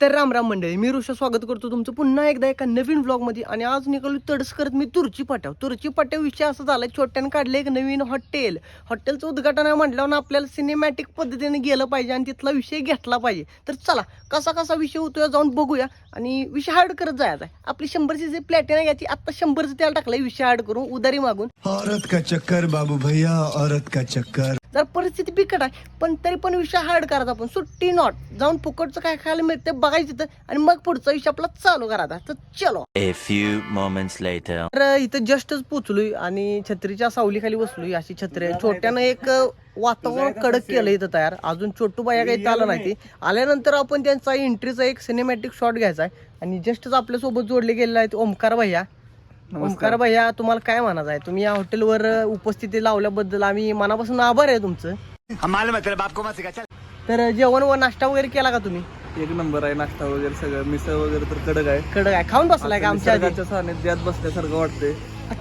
तर राम राम मंडळी मी ऋषा स्वागत करतो तुमचं पुन्हा एकदा एका नवीन ब्लॉगमध्ये आणि आज निघालो तडस करत मी तुरची पाट्याव तुरची पाट्याव विषय असा झाला छोट्यानं काढलं एक नवीन हॉटेल हॉटेलचं उद्घाटन आहे म्हटल्यावर आपल्याला सिनेमॅटिक पद्धतीने गेलं पाहिजे आणि तिथला विषय घेतला पाहिजे. तर चला कसा कसा विषय होतोय जाऊन बघूया. आणि विषय हार्ड करत जायचा आहे. आपली शंभरची जे प्लॅटिना आहे घ्यायची आत्ता शंभरचं त्याला टाकलंय विषय हार्ड करून उदारी मागून. औरत का चक्कर बाबू भैया औरत का चक्कर? जर परिस्थिती बिकट आहे. पण तरी पण विषय हार्ड करायचा आपण. सुट्टी नॉट जाऊन फुकटचं काय खायला मिळतं बघायचं तर आणि मग पुढचा विषय आपला चालू करायचा. तर चलो. A few moments later. तर इथं जस्टच पोचलोय आणि छत्रीच्या सावलीखाली बसलोय. अशी छत्री आहे. छोट्यानं एक वातावरण कडक केलं इथं तयार. अजून छोटू बाया काही आलं नाही ते आल्यानंतर आपण त्यांचा एंट्रीचा एक सिनेमॅटिक शॉट घ्यायचा आहे. आणि जस्टच आपल्यासोबत जोडले गेलेले आहेत ओमकार भैया. ओमकार भैया तुम्हाला काय म्हणायचं आहे? तुम्ही या हॉटेलवर उपस्थिती लावल्याबद्दल आम्ही मनापासून आभार आहे तुमचं. तर जेवण व नाश्ता वगैरे केला का तुम्ही? एक नंबर आहे नाश्ता वगैरे सगळं. मिसळ वगैरे तर कडक आहे. कडक आहे. खाऊन बसलाय का आमच्या आधी? निसर्गाच्या सानिध्यात बसल्यासारखं वाटतंय.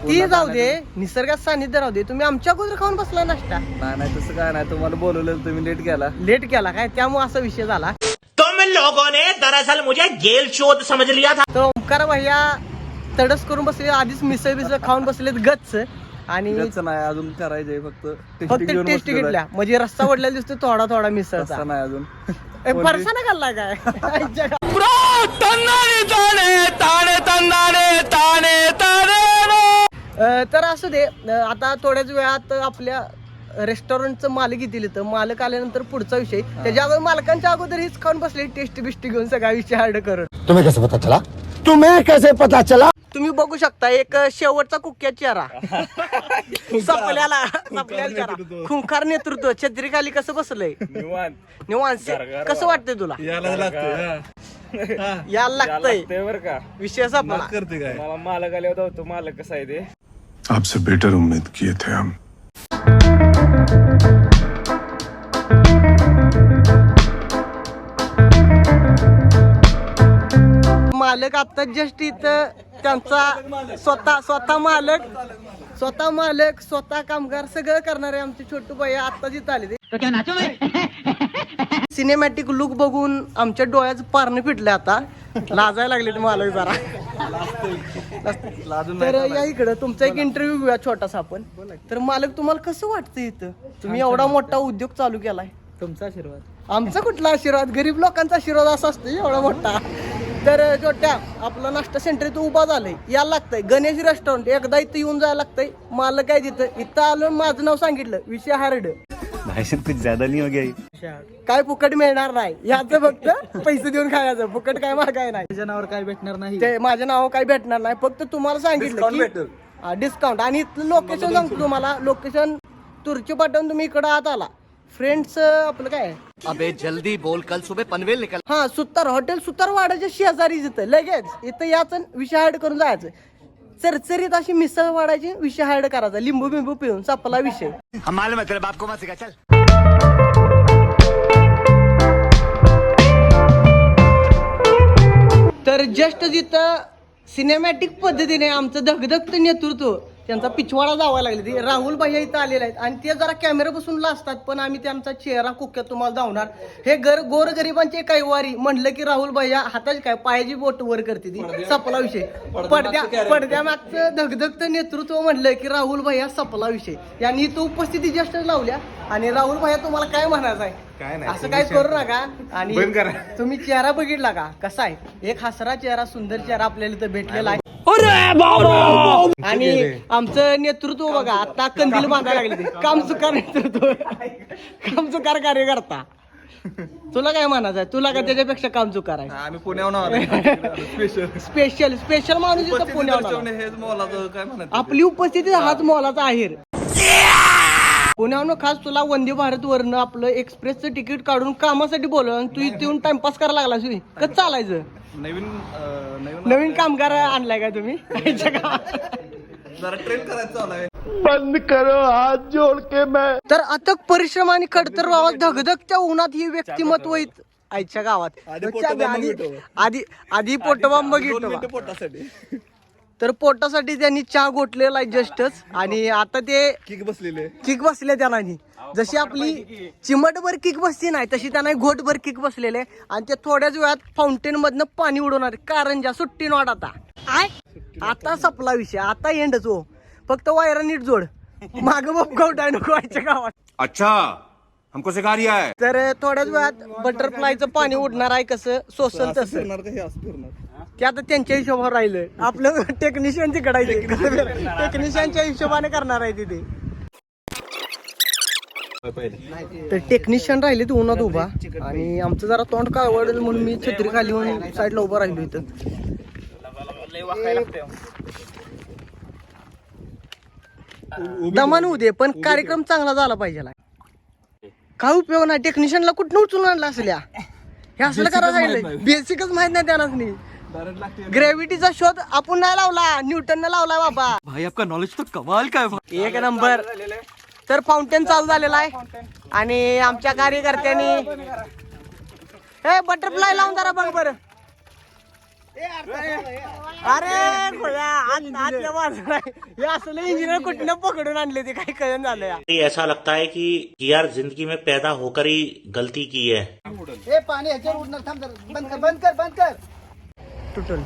ती जाऊ दे. निसर्गात सानिध्य राहू दे. तुम्ही आमच्या अगोदर खाऊन बसला नाश्ता. नाही नाही तसं काय नाही. तुम्हाला बोलवलं तुम्ही लेट गेला लेट केला काय? त्यामुळे असा विषय झाला. तुम लोगों ने दरअसल मुझे गेल चोद समझ लिया था। तर ओंकार भैया तडस करून बसले आधीच मिसळ बिसळ खाऊन बसलेत गच्च. आणि त्याचं नाही अजून करायचंय फक्त फक्त टेस्टी घेऊन टेस्ट बसलेलो घेतल्या. म्हणजे रस्ता वडलेला दिसतो थोडा थोडा आहे. मिसळचा नाही अजून. ए, फरसाना खाल्ला काय? आईच्या गावात. अ, तर असू दे. अ, आता थोड्याच वेळात आपल्या रेस्टॉरंटचं मालक येतील इथं. मालक आल्यानंतर पुढचा विषय. त्याच्या अगोदर मालकांच्या अगोदर हीच खाऊन बसले टेस्ट बिस्टी घेऊन सगळा विषय हार्ड करून. तुम्हें कैसे पता चला? तुम्हें कैसे पता चला? तुम्ही बघू शकता एक शेवटचा कुक्या चेहरा. सपल्याला सपल्याला चेहरा. खुंखार नेतृत्व. छत्री खाली कसं बसलंय? निवांत. कसं वाटतंय तुला? यायला लागतं यायला लागतंय. बरं का. विषय संपला. करते काय? मला मालक आले होता मालक कसा आहे ते? आपसे बेटर उम्मीद किए थे हम मालक आता जस्ट इथं त्यांचा स्वतः स्वतः मालक स्वतः मालक स्वतः कामगार सगळं करणारे आमचे छोटू भाई आता जिथं आले ते. सिनेमॅटिक लुक बघून आमच्या डोळ्याचं पारणं फिटलं आता. लाजायला लागले ते मालक जरा. लाजून तर या इकडं तुमचा एक इंटरव्ह्यू घेऊया छोटासा आपण. तर मालक तुम्हाला कसं वाटतं इथं? तुम्ही एवढा मोठा उद्योग चालू केलाय. तुमचा आशीर्वाद. आमचा कुठला आशीर्वाद? गरीब लोकांचा आशीर्वाद असा असतो एवढा मोठा. तर छोट्या आपलं नाश्ता सेंटर इथं उभा झालंय. यायला लागतंय. गणेश रेस्टॉरंट एकदा इथं येऊन जायला लागतंय. मालक काय तिथं इथं आलं माझं नाव सांगितलं. विषय हार्ड कुछ ज्यादा नहीं हो गया काय फुकट मिळणार नाही. याचं फक्त पैसे देऊन खायचं. फुकट काय मागाय नाही. त्याच्या नावावर काय भेटणार नाही. ते माझ्या नाव काय भेटणार नाही. फक्त तुम्हाला सांगितलं डिस्काउंट आणि इथलं लोकेशन सांगतो तुम्हाला. लोकेशन तुरची पाठवून तुम्ही इकडं आत आला. फ्रेंड्स आपलं काय? अबे जल्दी बोल. कल सुबह पनवेल निकल हा सुतार हॉटेल सुतार वाड्याच्या शेजारीच इथं लगेच. इथं याचं विषय हार्ड करून जायचं. चरचरीत अशी मिसळ वाढायची विषय हार्ड करायचा. लिंबू बिंबू पिऊन संपला विषय. हम मालूम है तेरे बाप को मत सिखा चल. तर जस्ट जिथं सिनेमॅटिक पद्धतीने आमचं धगधगतं नेतृत्व त्यांचा पिछवाडा जावा लागले. ते राहुल भैया इथं आलेले आहेत. आणि ते जरा कॅमेऱ्यापासून लाजतात पण आम्ही त्यांचा चेहरा कुक्यात तुम्हाला धावणार. हे गर गोरगरिबांचे काही वारी. म्हणलं की राहुल भैया हाताची काय पायाची बोट वर करते ती. सपला विषय. पडद्या पडद्या मागचं धगधगतं नेतृत्व म्हणलं की राहुल भैया सपला विषय. यांनी इथं उपस्थिती जस्ट लावल्या. आणि राहुल भैया तुम्हाला काय म्हणायचं आहे? असं काय करू नका. आणि तुम्ही चेहरा बघितला का? कसा आहे? एक हसरा चेहरा सुंदर चेहरा आपल्याला इथं भेटलेला आहे. आणि आमचं नेतृत्व बघा आता कंदील बांधायला लागले ते. काम चुकार नेतृत्व. काम चुकार कार्यकर्ता. तुला काय म्हणायचं आहे? तुला का त्याच्यापेक्षा काम चुकार आहे? आम्ही पुण्याहून आलो. स्पेशल स्पेशल स्पेशल माणूस इथं काय म्हणत आपली उपस्थिती हाच मोलाचा आहेर. पुण्यावरून खास तुला वंदे भारत वरनं आपलं एक्सप्रेसचं तिकीट काढून कामासाठी बोलव आणि तू इथे येऊन टाइमपास करायला लागला कसं चालायचं? नवीन नवीन नवीन कामगार आणलाय का तुम्ही? आईच्या गावात. जरा ट्रेन करायचं चालू आहे तर अथक परिश्रम आणि खडतर आवाज धगधगत्या उन्हात ही व्यक्तिमत्व आहेत आईच्या गावात. आधी आधी. आधी दोन बघितलं पोटासाठी. तर पोटासाठी त्यांनी चहा गोठलेला आहे जस्टच. आणि आता ते किक बसलेले. किक बसले त्यांना जशी आपली चिमटभर किक बसती नाही तशी त्यांना घोटभर किक बसलेले. आणि ते थोड्याच वेळात फाउंटेन मधनं पाणी उडवणार कारंजा सुट्टी नॉट आता. आता सपला विषय. आता एंडच हो. फक्त वायरा नीट जोड. माग बघ गवटाय नको व्हायच्या गावात. अच्छा. हमको सिखा रिया है तर थोड्याच वेळात बटरफ्लायचं पाणी उडणार आहे कसं? सोसल तसं. हे ते आता त्यांच्या हिशोबावर राहिलं. आपलं टेक्निशियन तिकडे टेक्निशियनच्या हिशोबाने करणार आहे तिथे तर टेक्निशियन राहिले ते उन्हात उभा. आणि आमचं जरा तोंड काळवडेल म्हणून मी छत्री खाली म्हणून साईडला उभा राहिलो इथं. दमान होऊ दे पण कार्यक्रम चांगला झाला पाहिजे काय उपयोग नाही टेक्निशियनला कुठं उचलून आणला असल्या? हे असलं करा सांगितलं बेसिकच माहीत नाही. त्यांनाच नाही ग्रॅव्हिटीचा शोध आपण नाही लावला न्यूटन लावलाय बाबा. भाई आपका नॉलेज तो कमाल का है एक नंबर. तर फाउंटेन चालू झालेला आहे. आणि आमच्या कार्यकर्त्यांनी हे बटरफ्लाय लावून जरा बघ बर. अरे. हे असलं इंजिनियर कुठनं पकडून आणले ते काही कळण झालं ऐसा लगता है कि यार जिंदगी में पैदा होकर ही गलती की है। टोटल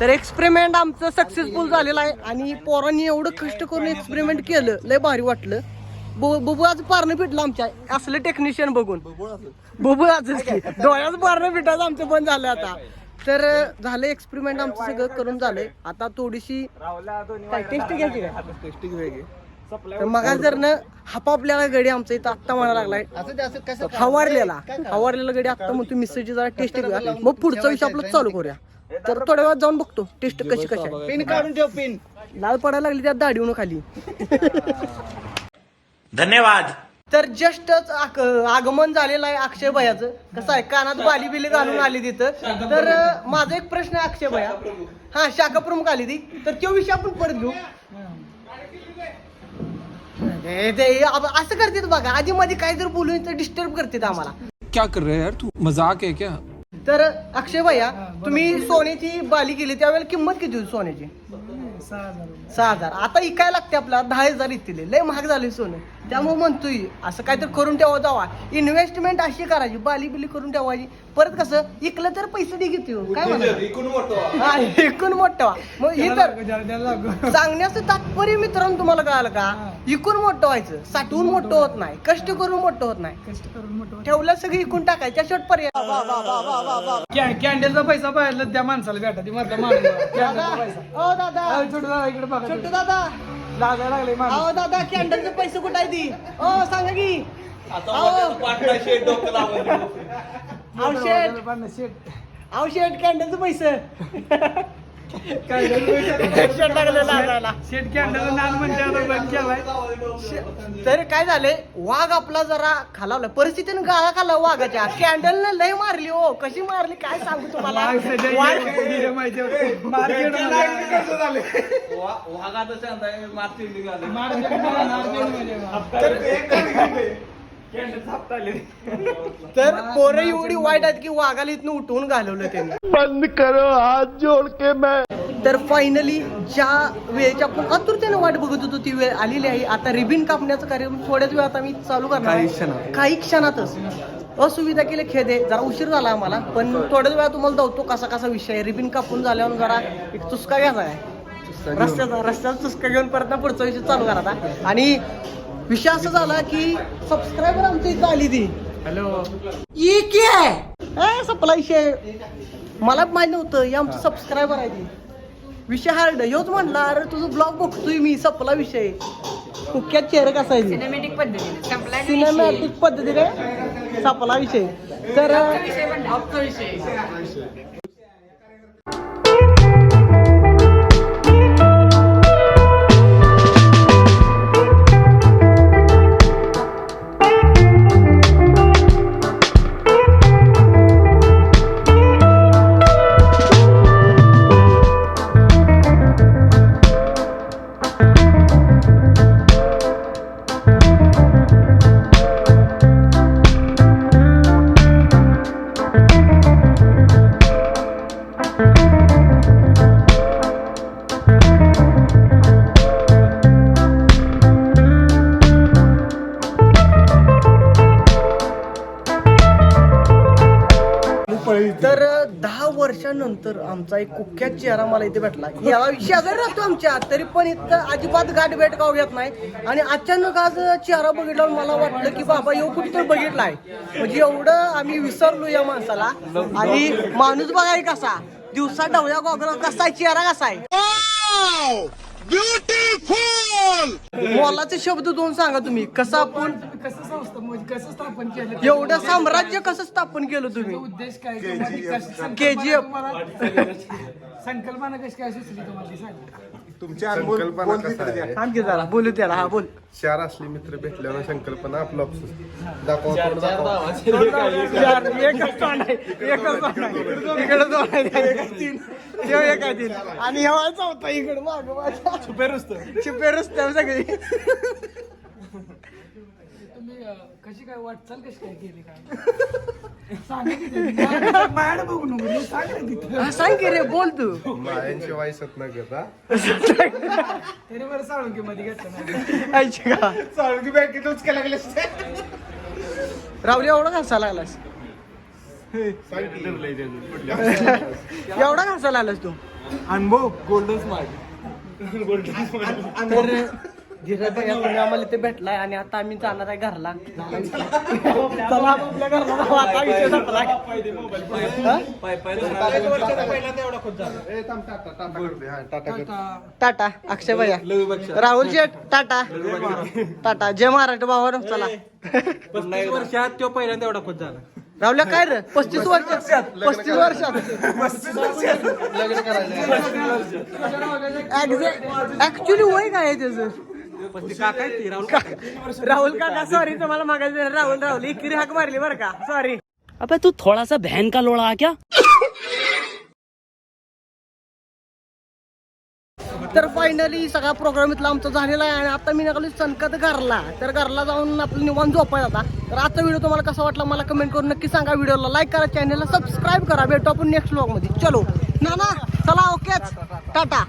तर एक्सपेरिमेंट आमचं सक्सेसफुल झालेलं आहे. आणि पोरांनी एवढं कष्ट करून एक्सपेरिमेंट केलं. लय भारी वाटलं. बुबू आज पारणं पिटलं आमच्या. असलं टेक्निशियन बघून. बुबू आजच की. डोळ्याच पारणं पिठाचं आमचं बंद झालं आता. तर झालं एक्सपेरिमेंट आमचं सगळं करून झालंय. आता थोडीशी काय टेस्ट घ्यायची काय? तर मग जर न हापापल्याला गडी आमचा इथं आत्ता म्हणा लागलाय. हवारलेला. हवारलेला गडी आत्ता म्हणतो मिसळची जरा टेस्ट घेऊया. मग पुढचा विषय आपलं चालू करूया. तर थोड्या वेळात जाऊन बघतो टेस्ट कशी कशी पिन काढून ठेव पिन लाल पडायला लागली त्या दाढीवून खाली. धन्यवाद. तर जस्टच आगमन झालेलं आहे अक्षय भयाचं कसं आहे कानात बाली बिली घालून आली तिथं. तर माझा एक प्रश्न आहे अक्षय भया हा शाखा प्रमुख आली ती. तर तो विषय आपण परत घेऊ. असं करतात बघा. आधी मध्ये काय जर बोलून तर डिस्टर्ब करतात आम्हाला. क्या कर रहे हैं यार तू? मजाक है क्या? तर अक्षय भैया तुम्ही सोन्याची बाली केली. त्यावेळेला किंमत किती होती सोन्याची? सहा हजार. आता इकाय लागते आपला दहा हजार इथले लय महाग झाले सोनं. त्यामुळे म्हणतोय असं काहीतरी करून ठेवा जावा. इन्व्हेस्टमेंट अशी करायची बाली बिली करून ठेवायची. परत कसं इकलं तर पैसे दे घेते काय म्हणा हा एकूण मोठं व्हा. मग ही तर सांगण्याचं तात्पर्य मित्रांनो तुम्हाला कळालं का? इकून मोठं व्हायचं. साठवून मोठं होत नाही. कष्ट करून मोठं होत नाही. ठेवलं सगळं इकून टाकायच्या शेवट पर्याय कॅन्डलचा पैसा पाहिजे त्या माणसाला भेटा. ती मधला माणूस. कॅन्डलचा पैसा. ओ दादा. छोटू दादा इकडे बघा छोटू दादा. लागायला लागले अहो दादा कॅन्डलचे पैसे कुठे आहे ती? ओ सांगा की. औषध औषध कॅन्डलचे पैसे. म्हणजे तर काय झालंय वाघ आपला जरा खालावला. परिस्थितीनं गाळा खाल्ला वाघाच्या. कॅन्डल लय मारली हो. कशी मारली? काय सांगू तुम्हाला? तर पोरं एवढी वाईट आहेत की वाघाला इथनं उठवून घालवलं त्यांनी. बंद करो हात जोड के तर फायनली ज्या वेळेची आपण आतुरतेने वाट बघत होतो ती वेळ आलेली आहे. आता रिबिन कापण्याचं कार्यक्रम थोड्याच वेळात आम्ही चालू करणार काही आहे. क्षणात. काही क्षणातच. असुविधा केले खेद आहे. जरा उशीर झाला आम्हाला पण थोड्याच वेळा तुम्हाला धावतो कसा कसा विषय आहे. रिबिन कापून झाल्यावर जरा एक चुसका घ्यायचा आहे. रस्त्याचा रस्त्याचा चुसका घेऊन परत ना पुढचा विषय चालू करायचा आणि विषय असा झाला की सबस्क्रायबर आमच्या इथं आली ती. हॅलो. ये क्या है सपला विषय. मला माहीत नव्हतं हे आमचं सबस्क्रायबर आहे ती. विषय हार्ड ह्योच म्हटला अरे तुझं ब्लॉग बघतोय मी सपला विषय. कुक्यात चेहरा कसा आहे? सिनेमॅटिक पद्धतीने. सिनेमॅटिक पद्धतीने सपला विषय. तर तर आमचा एक कुख्यात चेहरा मला इथे भेटला. याला शेजारी राहतो आमच्या. तरी पण इथं अजिबात गाठ भेट गाव घेत नाही. आणि अचानक आज चेहरा बघितला मला वाटलं की बाबा येऊ कुठेतरी बघितलाय? म्हणजे एवढं आम्ही विसरलो या माणसाला. आणि माणूस बघाय कसा दिवसा ढवळ्या गोगला कसा आहे चेहरा कसा आहे? मोलाचे शब्द दोन सांगा तुम्ही. कसं आपण कसं संस्था म्हणजे कसं स्थापन केलं एवढं साम्राज्य कसं स्थापन केलं तुम्ही? उद्देश काय संकल्पना KGF. तुम्हाला- संकल्पना कशी काय सुचली तुम्हाला ती सांगा. संकल्पना कसा आहे? आणखी जरा बोलू त्याला हा बोल. चार असले मित्र भेटल्यावर संकल्पना आपलं दाखवा चार- एकच तोंड आहे, एकच तोंड आहे. इकडं दोन आहे, त्याच्यात तीन. त्यो एक आहे तीन. आणि ह्या चौथा इकडे माग सगळी. कशी काय वाटचाल कशी काय केली काय? सांगा की ते. माझ्या- माझ्याकडे बघू नको मी सांग ना तिथं. सांग की रे बोल तू. मायांची वायसत न घेता तरी बरं साळुंकी मध्ये घेतलं नाही. ऐची का रावली एवढा घासा लागलास? एवढा घासा लागलास तू? अनुभव गोल्डन स्मार्ट तर धीरज भाई तुम्ही आम्हाला इथे भेटलाय आणि आता आम्ही जाणार आहे घरला चला आपल्या घरला जाऊ. आता विषय संपलाय. हा? टाटा अक्षय भैया राहुल शेठ टाटा टाटा जय महाराष्ट्र भावानं चला वर्षात तो पहिल्यांदा एवढा खुश झाला राहुल्या काय रे पस्तीस वर्षात पस्तीस वर्षात ऍक्च्युली वय काय आहे त्याचं राहुल काका सॉरी तुम्हाला मागायचं राहुल राहुल इकडे हाक मारली बरं का सॉरी अबे तू थोड़ा सा बहन का लोड़ा आ क्या तर फायनली सगळा प्रोग्राम इथला आमचा झालेला आहे आणि आता मी निघालो सनकत घरला. तर घरला जाऊन आपलं निवांत झोपायला आता. तर आजचा व्हिडिओ तुम्हाला कसा वाटला मला कमेंट करून नक्की सांगा. व्हिडिओला लाईक करा चॅनलला सबस्क्राईब करा. भेटू आपण नेक्स्टमध्ये. चलो. ना ना चला ओकेच टाटा.